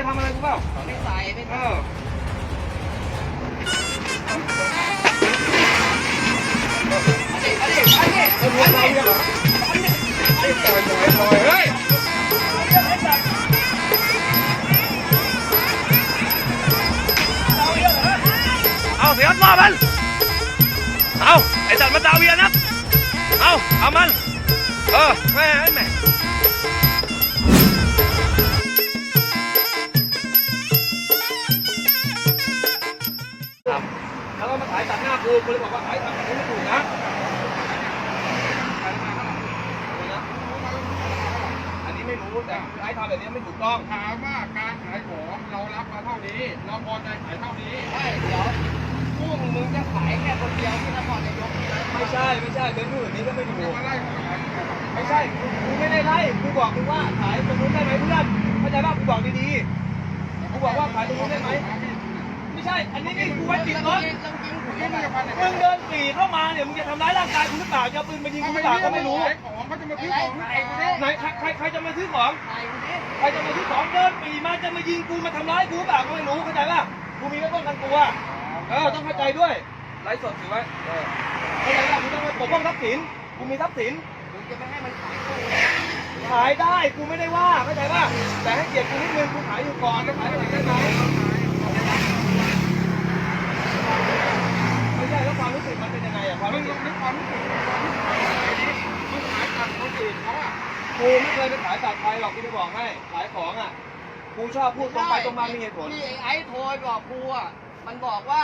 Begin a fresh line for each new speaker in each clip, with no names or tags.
จะทำอะไรกูเปล่า
ไม่ใส่ไม่
เอ
ใส่
อเอาดิเอาดิเอาดิเอาดิเอาดิต่อยต่อยต่อยเฮ้ยเอาเสียตัวมันเอาไอ้สัตว์มันดาเวียนะเอาเอามันเออแม่แม่าขายตัดหน้ากูกูเลยบอกว่าขายตัดกูไม่ถูกนะอันนี้ไม่รู้แต่ไอ้ทำแบบนี้ไม่ถูกต้อง
ถามว่าการขายของเรารับมาเท่านี้ เราพอใจขายเท่านี้
ไม่เดี๋ยวกุ้งมึงจะขายแค่คนเดียวที่นครนายกนี่นะ
ไม่ใช่ไม่ใช่เป็นผู้อื่นนี้ก็ไม่ถู
จะ
ก
มาไล่ขาย
ไม่ใช่กูไม่ได้ไล่กูบอกมึงว่าขายตรงนู้นได้ไหมเพื่อนเข้าใจป่ะกูบอกดีๆกูบอกว่าขายตรงนู้นได้ไหมไม่ใช่ อันนี้นี่กูไว้ติดรถ
ต้องกินขุย
นี่
แบ
มึง
บ
จะพันไหน
มึงเดินปรีเข้ามาเนี่ยมึงจะทำร้ายร่างกายกูหรือเปล่าจะเอาปืนมายิงกูหรือเปล่าก็ไม่รู้
ขายของเขาจะมาซื้อของขายกู
ไหนใครใครใครจะมาซื้อของ
ขายกูดิ
ใครจะมาซื้อของเดินปรีมาจะมายิงกูมาทำร้ายกูหรือเปล่าก็ไม่รู้เข้าใจป่ะกูมีไว้ป้องกันตัวเออต้องเข้าใจด้วยไลฟ์สดถือไว้เออเข้าใจป่ะกูต้องปกป้องทรัพย์สินกูมีทรัพย์สิน
มึงจะไม่ให้มันขายกุ้ง
ขายได้กูไม่ได้ว่าเข้าใจป่ะแต่ให้เกียรติกูนิดนึงกูขายอยู่ก่อนจะขายอะไรได้ไหมไม่ใช่แล้วความรู้สึกมันเป็นยังไงอะความ
มึ
รู้
ง
สึก
ลองนึกความรู้สึกมึงขายกับคนอื่นเขาอะ
กูไม่เคยไปขายตัดใครหรอกกูจะบอกให้ขายของอะ กูชอบพูดตรงไปตรงมามีเหตุผล
ที่ไอ้โทรบอกกูอะมันบอกว่า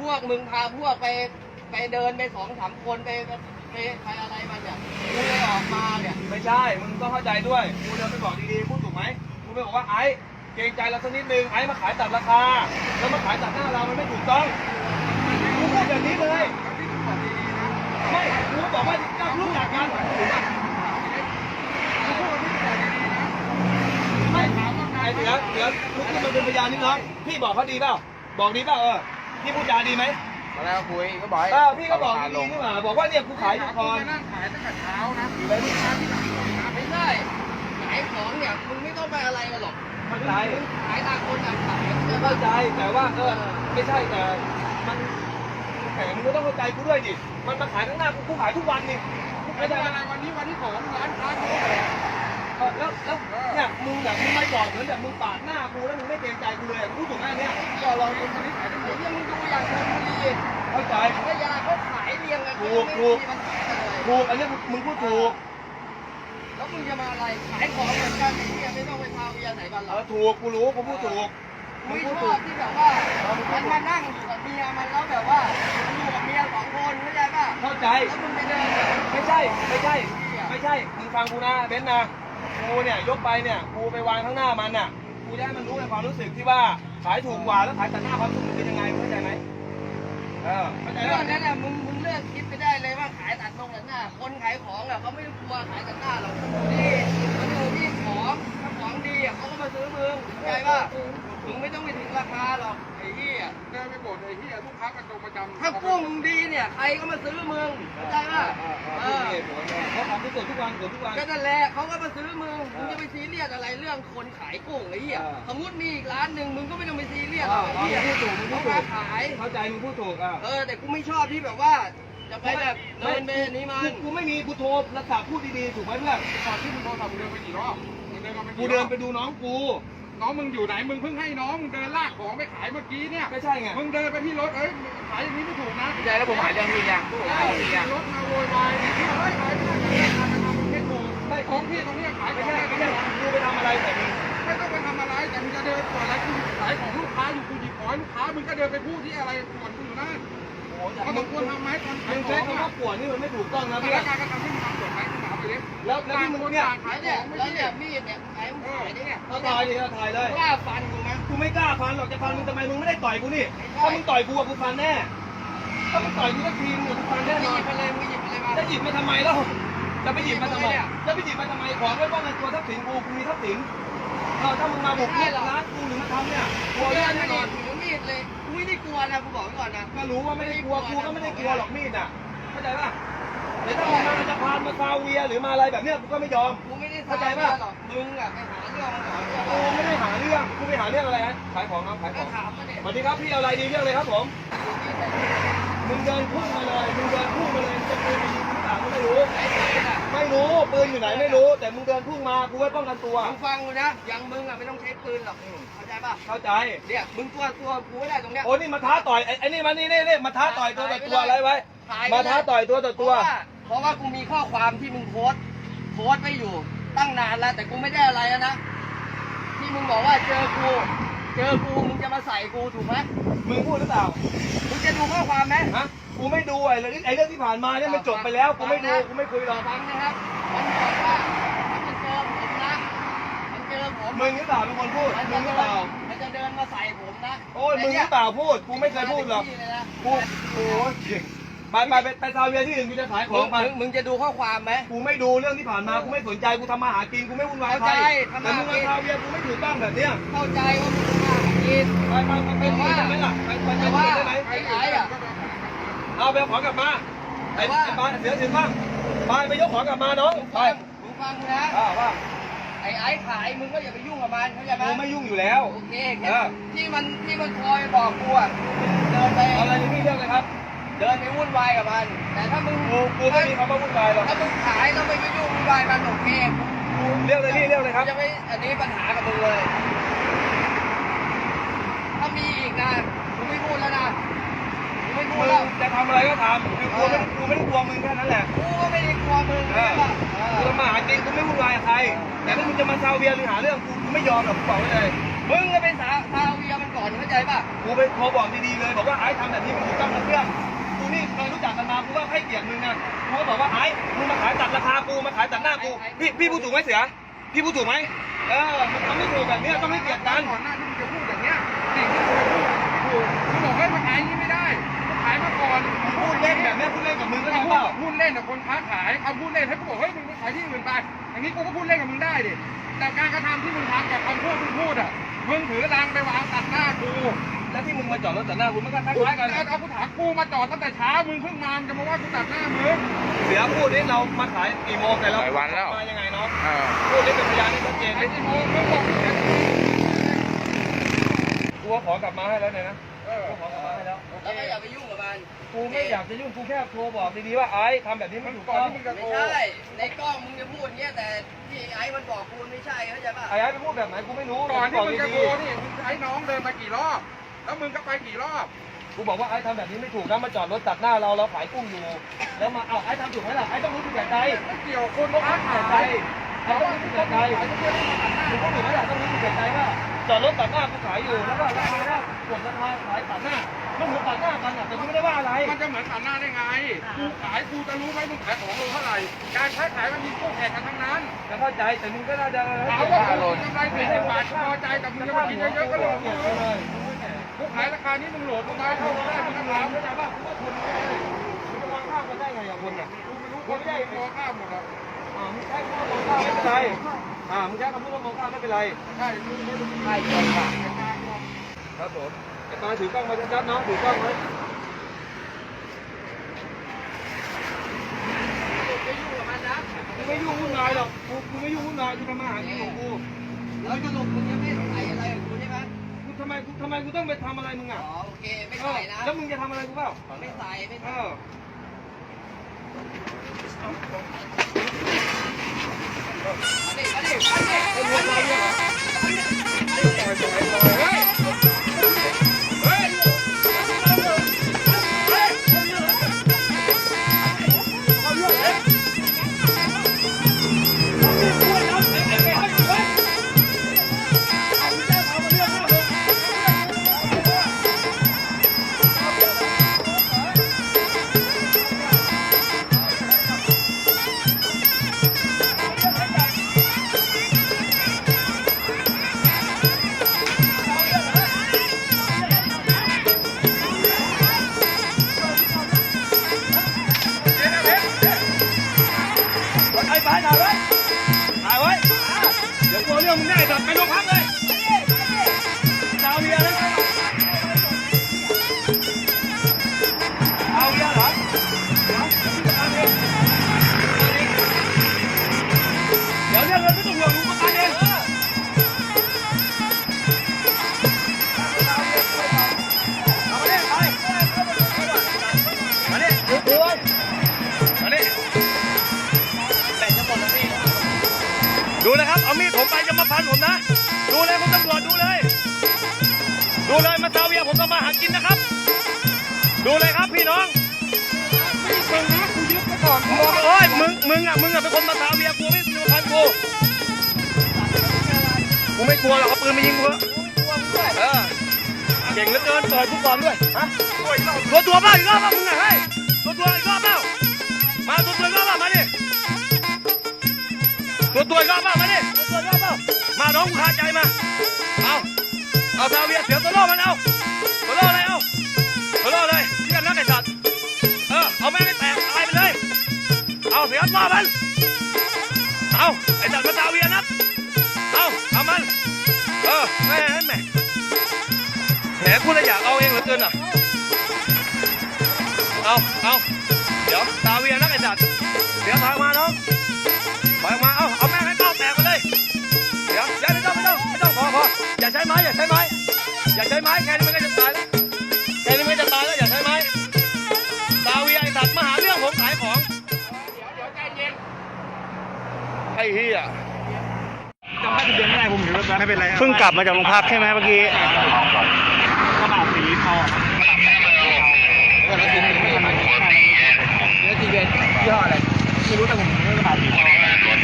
พวกมึงพาพวกไปไปเดินไปสองสามคนไปไปไปอะไรมาเนี่ยกูเลยออกมาเนี่ย
ไม่ใช่ มึงต้องเข้าใจด้วยกูเดินไปบอกดีๆ พูดถูกไหมกูไปบอกว่าไอ้เกรงใจเราสักนิดนึง ไอ้มาขายตัดราคา แล้วมาขายตัดหน้าเรา มันไม่ถูกต้องกูพูดแบบนี้เลย
ที่มึงบอกดีๆนะ
ไม่กูบอกว่าจะรู้จักกันถูกป่ะ
กูพูดที่บอกดีๆนะ
ไม่ถามว่าไง เสือเสือลุกขึ้นมาเป็นพยานนิดน้องพี่บอกเขาดีเปล่าบอกดีเปล่าเออพี่พูดจาดีไหม
ตอนแรกก็คุยก็บอกให้
เออพี่ก็บอก
ราคาล
ดี
ง
ๆนี่หว่าบอกว่าเนี่ยกูขายอยู่
กู
ก่อน
ไปนั่งขายตั้งแต่เช้านะ
เลยนี่
มาที่หลังเลยนะ
ไม่ใช่ขายของเนี่ยมึงไม่ต้องไปอะไรกันหรอก
เข้าใจ
มึงขายต่างคนต่างขายใช่
เข้า
ปะ
ใจแต่ว่าเออไม่ใช่แต่มันแหมมึงก็ต้องเข้าใจกูด้วยดิมันมาขายข้างหน้ากูกูขายทุกวันนี่
ไม่
ไม่
ได้
ได้
อะไรวันนี้วันที่สองร้านค้าเขา
เออ แล้วแล้วเนี่ยมึงแบบมึงไม่บอกเหมือนแบบมึงปาดหน้ากูแล้วมึงไม่เกรงใจกูเลยกูถูกไหมเนี่ย
เดี๋ยวลองดูคนนี้ขายได้ไงเนี่ยมึงดูอย่างชลบุรี
เข้าใจ
พัทยาเขาขายเรียงกัน
ถูก
ไม่
ถูก
มีปัญหาอะไร
ถูกอันเนี้ยมึงพูดถูก
แล้วมึงจะมาอะไรขายของเหมือนกันที่เนี่ยไม่ต้องไปพาเวียไหนบ้าน
เอ
เรา
อถูกกูรู้กูพูดถูกมึ
มึ
ง
ง
พูด
ช
ถู
อกบที่แบบว่ามันมานั่งอยู่กับเมียมันแล้วแบบว่าอยู่กับเมียสองคนเข้าใจป่ะ
เข้าใจ
แล้วมึงไปเดินแบบ
ไม่ใช่ไม่ใช่ ไม่ใช่มึงฟังกูนะเบนซ์นะ กูเนี่ยยกไปเนี่ยกูไปวางข้างหน้ามันน่ะกูจะให้มันรู้ในความรู้สึกที่ว่าขายถูกกว่าแล้วขายตัดหน้าความรู้สึกมันเป็นยังไงมึงเข้าใจไหมเออเข้าใจ
เรื่องนั้นน่ะมึงมึงเลิกคิดไปได้เลยว่าขายตัดตรงตัดหน้า คนขายของอะเขาไม่กลัวขายตัดหน้าหรอกนี่มันอยู่ที่ของถ้าของดีอะเขาก็มาซื้อมึงเข้าใจป่ะ มึงไม่ต้องไปถึงราคาหรอกไอ้เหี้ย
เดินไปบ่นไอ้ที่ลูกค้าประจำประจำ
ถ้ากุ้งดีเนี่ยใครก็มาซื้อมึงเข้าใจป่ะเออ
เขาทำทุกส่วนทุกวันส่วนทุกวัน
ก็นั่นแหละเขาก็มาซื้อมึงมึงจะไปซีเรียสอะไรเรื่องคนขายกุ้งไอ้เหี้ย
เออ
สมมติมีอีกร้านหนึ่งมึงก็ไม่ต้องไปซีเรียสหร
อ่า
อกไอ้เหี้ย
มึงพูดถูกมึงพู
เขา
ดถู
มากขาย
เข้าใจมึงพูดถูกอะ
เออแต่กูไม่ชอบที่แบบว่าจะไปแบบเดินไปนี้มัน
กูไม่มีกูโทรรักษาพูดดีๆถูกไหมเพื่อน
ก่อนที่มึงโทรศัพท์มึงเดินไปกี่รอบมึงเดินมาไป
กู
กี่ร
เดิ
อนบ
ไปดูน้องกู
น้องมึงอยู่ไหนมึงเพิ่งให้น้องมึงเดินลากของไปขายเมื่อกี้เนี่ย
ไม่ใช่ไง
มึงเดินไปที่รถเอ้ยขายอย่างนี้ไม่ถูกนะ
ไม่ใช่แล้วผมหายเรื่องนี้ยังผมหายเรื่องนี้ยัง
รถมาโวยวายเนี่ยที่เฮ้ยขายไม่ได้ขายไม่ได้ขายไม่ได้ถูกไม่ของพี่ตรงเนี้ยขายข
ไม่
อง
ใช่
ได้
ไม่
ไม่
ใช่
ได้
กูไปทำอะไรแต่มึง
ไม่ต้องไปทำอะไรแต่มึงจะเดินก่อนแล้วกูขายของลูกค้าอยู่กูหยิบของให้ลูกค้ามึงก็เดินไปพูดที่อะไรก่อนกูอยู่นั่น
โอ้โหแต่
เขาสมควรทำไหมคนขา
มึ
ย
ง
ข
ใช้
อง
คำว่าป่วนนี่มันไม่ถูกต้องนะ
แต่
พื่อ
ละ
น
การกระทำที่มึงทำกิดไหมคุณถามาไปดิ
แล้วแล้วที่มึงเนี่ย
ขาย
เนี่
ย
แล้วเนี่ยมีดเนี่ยขายมึงขายได้เนี่ย
เอาถ่ายดิเอาถ่ายเลย
กล้าฟันกูไหม
กูไม่กล้าฟันหรอกจะฟันมึงทำไมมึงไม่ได้ต่อยกูนี่ถ้ามึงต่อยกูอะกูฟันแน่ถ้ามึงต่อยกูสักทีมึงกูฟันแน่
ไม่
น
ห
อ
ยิ
น
บอะไรไม่หยิบอะไรมา
จะหยิบมาทำไมแล้วจะไปหยิบมาทำไมจะไปหยิบมาทำไมของไว้ป้องกันตัวทรัพย์สินกูกูมีทรัพย์สินเราถ้ามึงมาบุกรุกร้านกูหรือมาทำเนี่ยกลัว
เดิ
แน่
นไม่
แน่น
ได้
อน
ถือมีดเลย กูไม่ได้กลัวนะกูบอกไว้ก่อนนะ
ก็รู้ว่าไม่ได้กลัวกูก็ไม่ได้กลัวหรอกมีดอะเข้าใจป่ะเดี๋ยวถ้ามึงมาจะพานมาซาเวียหรือมาอะไรแบบเนี้ยกูก็ไม่ยอม
กูไม่ได้
เข้าใจป่ะ
มึงอะไปหาเรื่องมันก่อน
กูไม่ได้หาเรื่องกูไปหาเรื่องอะไรฮะขายของครับขายข
ก็
อง
ถามมาเนี่ย
สวัสดีครับพี่เอาอะไรดีเรื่องเลยครับผมมึงเดินพุ่งมาเลยมึงเดินพุ่งมาเลยจะปืนมายิงกูต่างก็ไม่รู้
ไอ้ปืนอะ
ไม่รู้ ปืนอยู่ไหนไม่รู้ แต่มึงเดินพุ่งมากูไว้ป้องกันตัว
มึงฟังกูนะอย่างมึงอะไม่ต้องใช้ปืนหรอกเข้าใจป่ะ
เข้าใจ
เนี่ยมึงตัวตัวกูไม่ได้ตรงเนี้ย
โอ้นี่มาท้าต่อยไอ้ไอ้นี่มานี่นี่นี่มาท้าต่อยตัวต่อตัวอะไรไว้มาท้าต่อยตัวต่อตัว
เพราะว่าเพราะว่ากูมีข้อความที่มึงโพสต์โพสต์ไว้อยู่ตั้งนานแล้วแต่กูไม่ได้อะไรแล้วนะที่มึงบอกว่าเจอกูเจอกูมึงจะมาใส่กูถูกไหม
มึงพูดหรือเปล่า
มึงจะดูข้อความไหม
ฮะ กูไม่ดูไอ้เรื่องไอ้เรื่องที่ผ่านมาเนี่ยมันจบไปแล้วกูไม่ดูกูไม่คุยหรอก
ฟังนะครับมันบอกว่ามันเจอผมนะมันเจอผม
มึงหรือเปล่าเป็นคนพูด
มัน
มึ
จะ
งหรือ
เดิ
เปล่า
นมันจะเดินมาใส่ผมนะ
โอ้ยมึงหรือเปล่าพูดกูไม่เคยพูดหรอกกูโอ้ยไปไปไปไปซาเวียที่อื่นกูจะขายข
มึ
อง
ง
ไป
มึงมึงจะดูข้อความไหม
กูไม่ดูเรื่องที่ผ่านมากูไม่สนใจกูทำมาหากินกูไม่วุ่นวายใคร
เข้าใจทำ
แต่
มา
มึง
หากิ
มานซาเวียกูไม่ถูกต้องแบบเนี้ย
เข้าใจว่ามึงมาหากิน
ไปไปไปไปที่อื่นได้ไหมล่ะไปไปไป
แต่
ที่
ว่า
อื่นได้ไหม
ไอ้ไอ้อะ
เอาไปเอาของกลับมาไอ้
แต่ว่า
ไอ้บ้านเสียสินบ้างไปไปยกของกลับมาน้อง
มึง
ไป
ฟังมึงฟังกูนะ
อ่าว่า
ไอ้ไอ้ขายมึงก็อย่าไปยุ่งกับมันเข้าใจไหม
กูไม่ยุ่งอยู่แล้ว
โอเค
เออ
ที่มันที่มันคอยบอกกูอะเดินไป
เอาอะไรนี่พี่เรื่องเลยครับ
เดินไปวุ่นวายกับมัน แต่ถ้ามึง
กูกูไม่มีคำว่าวุ่นวายหรอก
ถ้ามึงขายแล้วไม่ไปยุ่งวุ่นวายมันโอเค
เรื่องเลยพี่เรื่องเลยครับ
จะไม่อันนี้ปัญหากับมึงเลย ถ้ามีอีกนะกูไม่พูดแล้วนะ กูไม่พู
มึ
ด
ง
แล้ว
จะทำอะไรก็ทำคือกูไม่กูไม่ได้กลัวมึงแค่นั้นแหละ
กูก็ไม่ได้กลัวมึง
เออ
ใช่ปะเอ
กู
อ
ทำมาหากินกูไม่วุ่นวายกับใคร แต่ถ้ามึงจะมาซาเวียหรือหาเรื่องกูกูไม่ยอมหรอกกูบอกไว้เลย
มึงก็เป็นสาซาเวียมันก่อนเข้าใจป่ะ
กูไปโทรบอกดีๆเลย บอกว่าไอ้ทำแบบนี้มันถูกต้องนะเพื่อนกูนี่เคยรู้จักกันมากูว่าให้เกียรติมึงนะกูก็บอกว่าไอ้มึงมาขายตัดราคากูมาขายตัดหน้ากูพี่พี่พูดถูกไหมเสียพี่พูดถูกไหมเออมันทำไม่ถูกแบบเนี้ยต้องให้เกียรติกัน
ก่อนหน้าที่มึงจะพูดอย่างเนี้ยสิ่งที่มึงจะพูดถูกมึงบอกให้มาขายอย่างนี้ไม่ได้มึงขายมาก่อน
มึงพูดเล่นแบบเนี้ยพูดเล่นกับมึงก็
ก็
ได้
พู
เปล่า
ดพูดเล่นกับคนค้าขายเอาพูดเล่นให้กูบอกเฮ้ยมึงไปขายที่อื่นไปอย่างนี้กูก็พูดเล่นกับมึงได้ดิแต่การกระทำที่มึงทำกับคำพูดที่มึงพูดอะมึงถือรังไปวางตัดหน้ากู
แล้วที่มึงมาจอดรถตัดหน้ากูมันก็ค
กู
ล้ายๆกัน
เอาเอากูถามกูมาจอดตั้งแต่เช้ามึงเพิ่งมามึงจะมาว่ากูตัดหน้ามึง
เสียพูดนี่เรามาขายกี่โมงแต่เรา
หลายวันแล้ว
มายังไงเนาะ
เออ
พูดนี่เป็นพยานที่ชัดเจน
ไอ้ที่มึงมึงบอกอย่างนี้
กูเอาของกลับมาให้แล้วเนี่ยนะ แล้ว
แล้วก็อย่าไปยุ่งกับมัน
กูไม่อยากจะยุ่งกูแค่โทรบอกดีๆว่าไอ้ทำแบบนี้ไม่ถูกต้อง
ไม่ใช่ ในกล้องมึงจะพูดอย่างเงี้ยแต่ที่ไอ้มันบอกกูไม่ใช่เข้าใจป่ะ
ไอ้ไอ้ไปพูดแบบไหนกูไม่รู้
ก่อนที่มึงจะ
ดี
โทรนี่มึงใช้น้องเดินมากี่รอบ แล้วมึงก็ไปกี่รอบ
ๆกูบอกว่าไอ้ทำแบบนี้ไม่ถูกนะมาจอดรถตัดหน้าเราเราขายกุ้งอยู่ แล้วมาเอาไอ้ทำถูกไหมล่ะไอ้ต้องรู้ถูกแก่ใจ
ไม่เกี่ยวคน
ต้อง
ค้า
รู้ถูก
ขา
แก่ใจ
ย
ไอ้ต้องรู้ถูกแก่ใจถูกต้องถูกไหมล่ะต้องรู้ถูกแก่ใจว่าจอดรถตัดหน้ากูขายอยู่แล้วก็ราคาได้กดราคาขายตัดหน้า มันเหมือนตัดหน้ากันอะแต่กูไม่ได้ว่าอะไร
มันจะเหมือนตัดหน้าได้ไงกูขายกูจะรู้ไหมมึงขายของโลเท่าไหร่ การค้าขายมันมีคู่แข่งกันทั้งนั้น
จะเข้าใจแต่มึงก็น่าจะ
ถามว่ากูกำไรสี่สิบบาทพอใจแต่มึงจะมากินเยอะๆก็โหลดมึงกูขายราคานี้มึงโหลดมึงมาเท่ากันได้มึงทำร้าน
เข้าใจป่ะกูว่าคนมึงจะวางข้าวกันได้ไงอะคนอะ
กูไม่รู้คนไม่ได้พอข้ามหมดอะ
อ่ามึงใช้คำว่ามองข้าวไม่เป็นไรอ่ามึงใช้คำพูดว่ามองข้าวไม่เป็นไร
ใช่มึงไม่รู้
ใช่เกินป่ะ
ครับผม ไอ้ปาถือกล้องมาชัดๆเนาะถือกล้องไว้
ไม่ยุ่งกับมันนะ
กูไม่ยุ่งวุ่นวายหรอกกูกูไม่ยุ่งวุ่นวายกูทำมาหากินของกู
แล้วสรุปมึงจะไม่ใส่อะไรกับกูใช่ไหม
กูทำไมกูทำไมกูต้องไปทำอะไรมึง
อ๋
อะ
อโอเคไม่
เอ
ใส่
อ
นะ
แล้วมึงจะทำอะไรกูเปล่า
ไม่ใส่ไม่
เอ
ใส่
อ
มาดิมาดิมาดิ
ไอ้เรื่องอ เดี๋ยวกลัว เอามีดผมไปจะมาฟันผมนะ ดูเลยคุณตำรวจดูเลย ดูเลยมาซาเวียผมก็มาหากินนะครับ ดูเลยครับพี่น้อง
มึงนะกูยึดไปก่อนกูบอก
โอ้ยมึงมึงอะมึงอะเป็นคนมาซาเวียกูไม่มีพันกูกูไม่กลัวหรอกเอาปืนมายิงกูเออเก่งเหลือเกินเปิดกูก่อนด้วยฮะตัวตัวเปล่าอีกรอบเปล่ามึงอะเฮ้ยตัวตัวอีกรอบเปล่ามาตัวตัวอีกรอบเปล่ามาดิตัวตัวอีกรอบเปล่ามาดิ มาน้องกูคาใจมา เอา เอาซาเวียเสียตัวโล่มันเอาตัวโล่อะไรเอาตัวโล่เลยเชื่อนักไอ้สัตว์ เออ เอาแม่งให้แตกตายไปเลย เอาเสียบล่อมัน เอาไอ้จัดมาตาเวียนับเอาเอามัน เออแม่แม่แหมกูเลยอยากเอาเองเหลือเกินอะ เอาเอาเดี๋ยวตาเวียนักไอ้จัดเดี๋ยวถอยออกมาน้อง ไม้อย่าใช้ไม้อย่าใช้ไม้แค่นี้มันก็จะตายแล้วแค่นี้มันก็จะตายแล้วอย่าใช้ไม้ตาเวียไอ้สัตว์มาหาเรื่องผมขายของไอ้เฮีย
จำภาพทะเบียนไม่ได้ผมถือว่าไม่เป็นไร
เพิ่งกลับมาจากโรงพักใช่ไหมเมื่อกี้
กระบะสีทอง
แล้วทีนี้ไม่ทำอะไรแล้วทีเบียนยี่ห้ออะไร
ไม่รู้แต่ผมถือกระบะสีทอง
รถ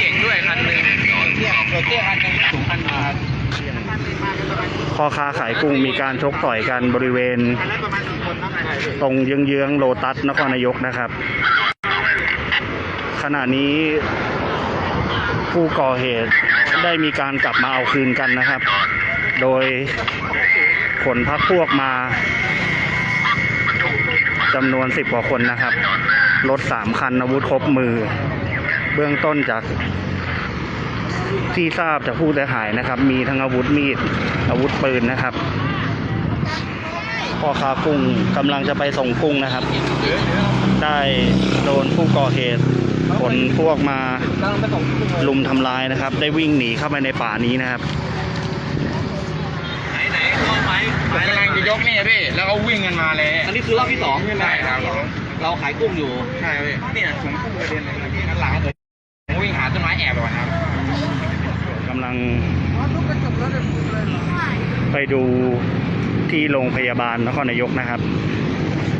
เก่งด้วยคันหนึ่งเตี้ยรถเตี้ยคันหนึ่งสูงคันหนึ่ง
พ่อค้าขายกุ้งมีการชกต่อยกันบริเวณ
คันนั้นประมาณสี่คนนะใคร
ตรงเยื้องๆโลตัสนครนายกนะครับ ขณะนี้ผู้ก่อเหตุได้มีการกลับมาเอาคืนกันนะครับ โดยขนพักพวกมาจำนวนสิบกว่าคนนะครับ รถสามคันอาวุธครบมือ เบื้องต้นจาก ที่ทราบจากผู้เสียหายนะครับ มีทั้งอาวุธมีดอาวุธปืนนะครับพ่อค้ากุ้งกำลังจะไปส่งกุ้งนะครับ ได้โดนผู้ก่อเหตุขนพวกมาลุมทำร้ายนะครับ ได้วิ่งหนีเข้าไปในป่านี้นะครับ
ไหนไหนเอาไม้
ผมกำลังจะยกนี่พี่ แล้วก็วิ่งกันมาเลย
อันนี้คือรอบที่สองใช่ไหม
ใช่ครับผม
เราขายกุ้งอยู่
ใช่พี่เนี่ยผมพุ่งกระเด็นเลยพี่ข้างหลังเลยผมวิ่งหาต้นไม้แอบไปก่อนครับ
กำลั งไปดูที่โรงพยาบาลนครนายกนะครับ